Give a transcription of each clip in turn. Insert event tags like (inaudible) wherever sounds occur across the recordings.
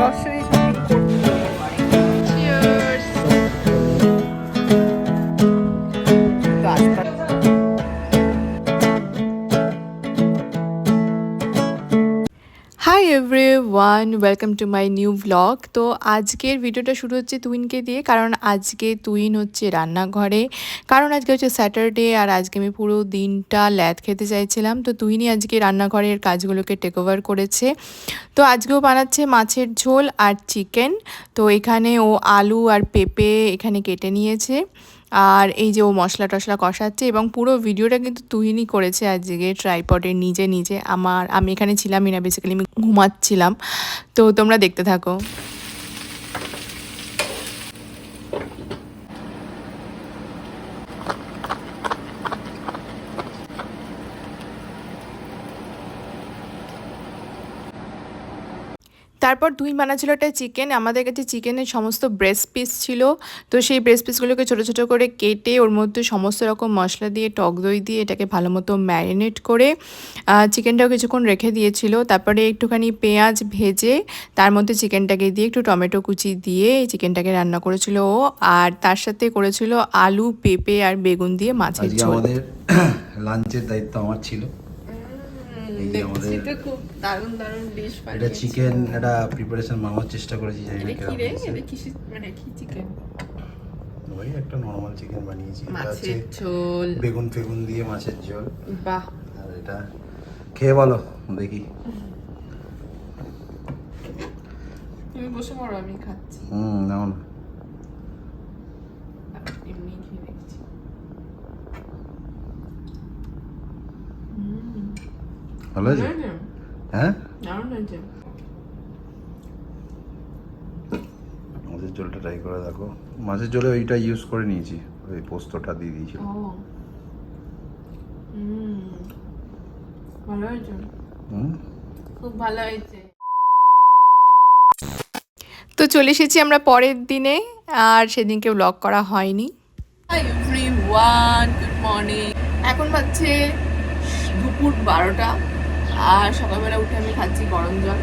Grocery hi every one welcome to my new blog তো আজকের ভিডিওটা শুরু হচ্ছে তুইনকে দিয়ে, কারণ আজকে তুইন হচ্ছে রান্নাঘরে। কারণ আজকে হচ্ছে স্যাটারডে আর আজকে আমি পুরো দিনটা ল্যাদ খেতে চাইছিলাম। তো তুইনই আজকে রান্নাঘরের কাজগুলোকে টেক ওভার করেছে। তো আজকেও বানাচ্ছে মাছের ঝোল আর চিকেন তো এখানে ও আলু আর পেঁপে এখানে কেটে নিয়েছে। আর এই যে ও মশলা টশলা কষাচ্ছে এবং পুরো ভিডিওটা কিন্তু তুহিনি করেছে আজকে ট্রাইপডে নিজে নিজে। আমার, আমি এখানে ছিলামই না বেসিক্যালি আমি ঘুমাচ্ছিলাম। তো তোমরা দেখতে থাকো। তারপর দুই মানা ছিল একটা চিকেন আমাদের কাছে চিকেনের সমস্ত ব্রেস্ট পিস ছিল। তো সেই ব্রেস্ট পিসগুলোকে ছোটো ছোটো করে কেটে ওর মধ্যে সমস্ত রকম মশলা দিয়ে টক দই দিয়ে এটাকে ভালো মতো ম্যারিনেট করে চিকেনটাও কিছুক্ষণ রেখে দিয়েছিল। তারপরে একটুখানি পেঁয়াজ ভেজে তার মধ্যে চিকেনটাকে দিয়ে একটু টমেটো কুচি দিয়ে এই চিকেনটাকে রান্না করেছিল ও। আর তার সাথে করেছিল আলু পেঁপে আর বেগুন দিয়ে মাছের ঝোল। আমাদের (clears throat) লাঞ্চের দায়িত্ব আমার ছিল। এই যে আমাদের খুব দারুণ দারুণ ডিশ এটা চিকেন এটা প্রিপারেশন বানানোর চেষ্টা করেছি জানি না। মানে কি চিকেন ওই একটা নর্মাল চিকেন বানিয়েছি মাছের ঝোল। বেগুন ফেগুন দিয়ে মাছের ঝোল। বাহ। আর এটা খেয়ে বলো দেখি। তুমি বসে পড়ো আমি খাচ্ছি। হুম নাও না। ভালো হ্যাঁ মাছের ঝোলটা ট্রাই করে দেখো। মাছের ঝোলে ওইটা ইউজ করে নিয়েছি। ওই পোস্তটা দিয়ে দিয়েছিল। ও। হুম। ভালো হয়েছে। খুব ভালো হয়েছে। তো চলে এসেছি আমরা পরের দিনে। আর সেদিনকে ব্লগ করা হয়নি। গুড মর্নিং এখন বাজছে দুপুর বারোটা। আর সকালবেলা উঠে আমি খাচ্ছি গরম জল।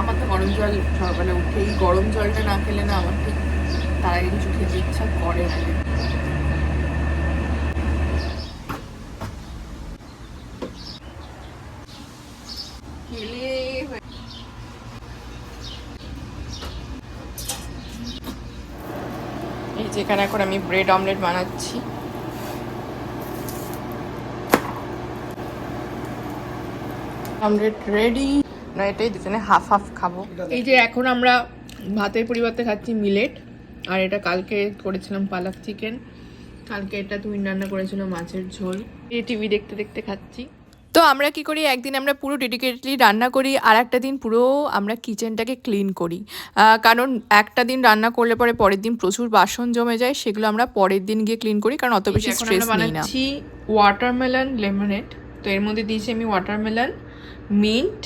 আমার তো গরম জল সকালবেলা উঠে এই গরম জলটা না খেলে না আমার ঠিক তার আগে কিছু খেতে ইচ্ছা করে না। যেখানে এখন আমি ব্রেড অমলেট বানাচ্ছি। অমলেট রেডি না এটাই দুজনে হাফ হাফ খাব। এই যে এখন আমরা ভাতের পরিবর্তে খাচ্ছি মিলেট আর এটা কালকে করেছিলাম পালাক চিকেন কালকে এটা তুমি রান্না করেছিল মাছের ঝোল। এই টিভি দেখতে দেখতে খাচ্ছি। তো আমরা কি করি একদিন আমরা পুরো ডেডিকেটলি রান্না করি আর একটা দিন পুরো আমরা কিচেনটাকে ক্লিন করি। কারণ একটা দিন রান্না করলে পরে পরের দিন প্রচুর বাসন জমে যায় সেগুলো আমরা পরের দিন গিয়ে ক্লিন করি কারণ অত বেশি স্ট্রেস নিই না। ওয়াটারমেলন লেমনেড তো এর মধ্যে দিয়েছি আমি ওয়াটারমেলন মিন্ট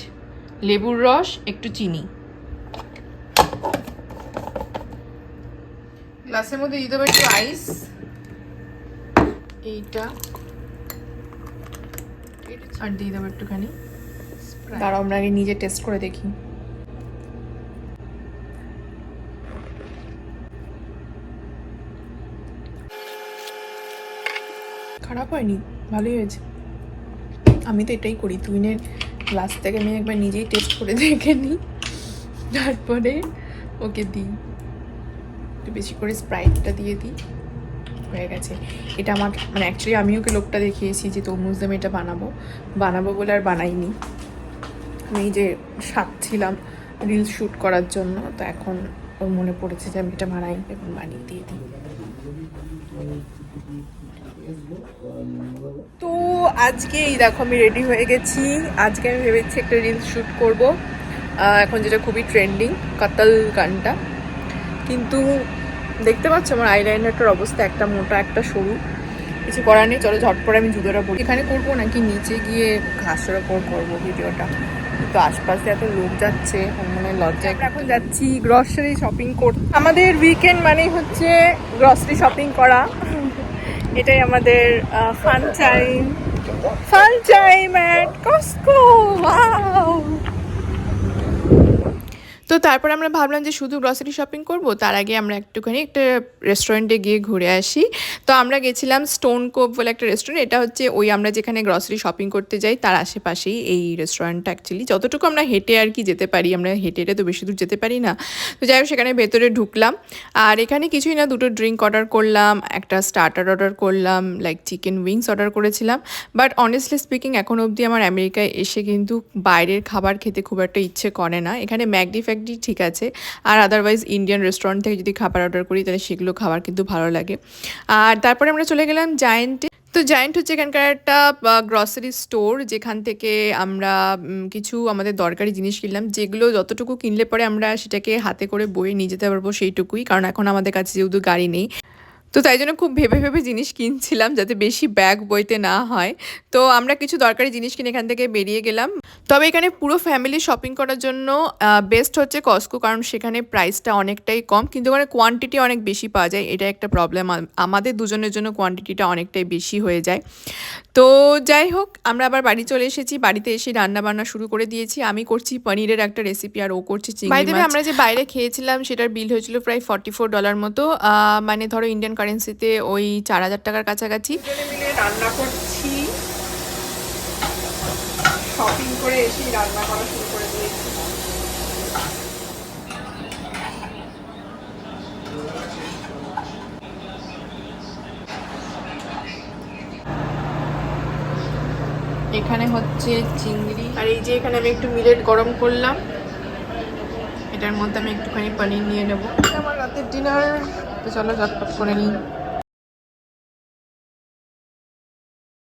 লেবুর রস একটু চিনি। গ্লাসের মধ্যে দিতে হবে একটু আইস। এইটা। আর দিয়ে দেবো একটুখানি। দাঁড়াও আমরা আগে নিজে টেস্ট করে দেখি। খারাপ হয়নি? ভালোই হয়েছে। আমি তো এটাই করি তুইনের গ্লাস থেকে আমি একবার নিজেই টেস্ট করে দেখে নিই। তারপরে ওকে দিই। একটু বেশি করে স্প্রাইটটা দিয়ে দিই। হয়ে গেছে। এটা আমার মানে অ্যাকচুয়ালি আমি ওকে লোকটা দেখিয়েছি যে তরমুজ দিয়ে আমি এটা বানাবো। বানাবো বলে আর বানাইনি। আমি যে যে সাজছিলাম রিলস শ্যুট করার জন্য, তো এখন ওর মনে পড়েছে যে আমি এটা বানাই এখন বানিয়ে দিয়ে দিই। তো আজকে এই দেখো আমি রেডি হয়ে গেছি। আজকে আমি ভেবেছি একটা রিলস শ্যুট করব। এখন যেটা খুবই ট্রেন্ডিং কাতাল গানটা। কিন্তু দেখতে পাচ্ছ আমার আইলাইনারটার অবস্থা একটা মোটা, একটা সরু। কিছু করার নেই, চলো ঝটপট আমি জুতোটা পড়ি এখানে করব নাকি নিচে গিয়ে ঘাসের ওপর করব ভিডিওটা? তো আশপাশে এত লোক যাচ্ছে মানে মনে লজ্জা এখন যাচ্ছি গ্রসারি শপিং করতে। আমাদের উইকেন্ড মানেই হচ্ছে গ্রসারি শপিং করা। এটাই আমাদের fun time fun time at Costco তো তারপর আমরা ভাবলাম যে শুধু গ্রসারি শপিং করব, তার আগে আমরা একটুখানি একটা রেস্টুরেন্টে গিয়ে ঘুরে আসি। তো আমরা গেছিলাম স্টোন কোপ বলে একটা রেস্টুরেন্ট এটা হচ্ছে ওই আমরা যেখানে গ্রসারি শপিং করতে যাই, তার আশেপাশেই এই রেস্টুরেন্টটা অ্যাকচুয়ালি যতটুকু আমরা হেঁটে আর কি যেতে পারি, আমরা হেঁটে হেঁটে তো বেশি দূর যেতে পারি না। তো যাই হোক, সেখানে ভেতরে ঢুকলাম। আর এখানে কিছুই না, দুটো ড্রিঙ্ক অর্ডার করলাম, একটা স্টার্টার অর্ডার করলাম লাইক চিকেন উইংস অর্ডার করেছিলাম। বাট অনেস্টলি স্পিকিং এখন অবধি আমার আমেরিকায় এসে কিন্তু বাইরের খাবার খেতে খুব একটা ইচ্ছে করে না। এখানে ম্যাকডি ফ্যাকডি ঠিক আছে। আর আদারওয়াইজ ইন্ডিয়ান রেস্টুরেন্ট থেকে যদি খাবার অর্ডার করি, তাহলে সেগুলো খাবার কিন্তু ভালো লাগে। আর তারপরে আমরা চলে গেলাম জায়েন্টে তো জায়েন্ট হচ্ছে এখানকার একটা গ্রসারি স্টোর যেখান থেকে আমরা কিছু আমাদের দরকারি জিনিস কিনলাম, যেগুলো যতটুকু কিনলে পরে আমরা সেটাকে হাতে করে বয়ে নিয়ে যেতে পারব সেইটুকুই। কারণ এখন আমাদের কাছে যেহেতু গাড়ি নেই। তো তাই জন্য খুব ভেবে ভেবে জিনিস কিনছিলাম যাতে বেশি ব্যাগ বইতে না হয়। তো আমরা কিছু দরকারি জিনিস কিনে এখান থেকে বেরিয়ে গেলাম। তবে এখানে পুরো ফ্যামিলি শপিং করার জন্য বেস্ট হচ্ছে কস্কো কারণ সেখানে প্রাইসটা অনেকটাই কম। কিন্তু ওখানে কোয়ান্টিটি অনেক বেশি পাওয়া যায় এটা একটা প্রবলেম আমাদের দুজনের জন্য কোয়ান্টিটিটা অনেকটাই বেশি হয়ে যায়। তো যাই হোক আমরা আবার বাড়ি চলে এসেছি বাড়িতে এসে রান্না বান্না শুরু করে দিয়েছি। আমি করছি পনিরের একটা রেসিপি আর ও করছে চিংড়ি আমরা যে বাইরে খেয়েছিলাম সেটার বিল হয়েছিল প্রায় ফর্টি ফোর ডলার মতো মানে ধরো ইন্ডিয়ান কারেন্সিতে ওই চার হাজার টাকার কাছাকাছি। রান্না করছি। শপিং করে এসে রান্না করা শুরু করে দিয়েছি। এখানে হচ্ছে চিংড়ি। আর এই যে এখানে আমি একটু মিলেট গরম করলাম। এটার মধ্যে আমি একটুখানি পানির নিয়ে নেব। আমার রাতের ডিনার তো চলো ঝটপট করে নিই।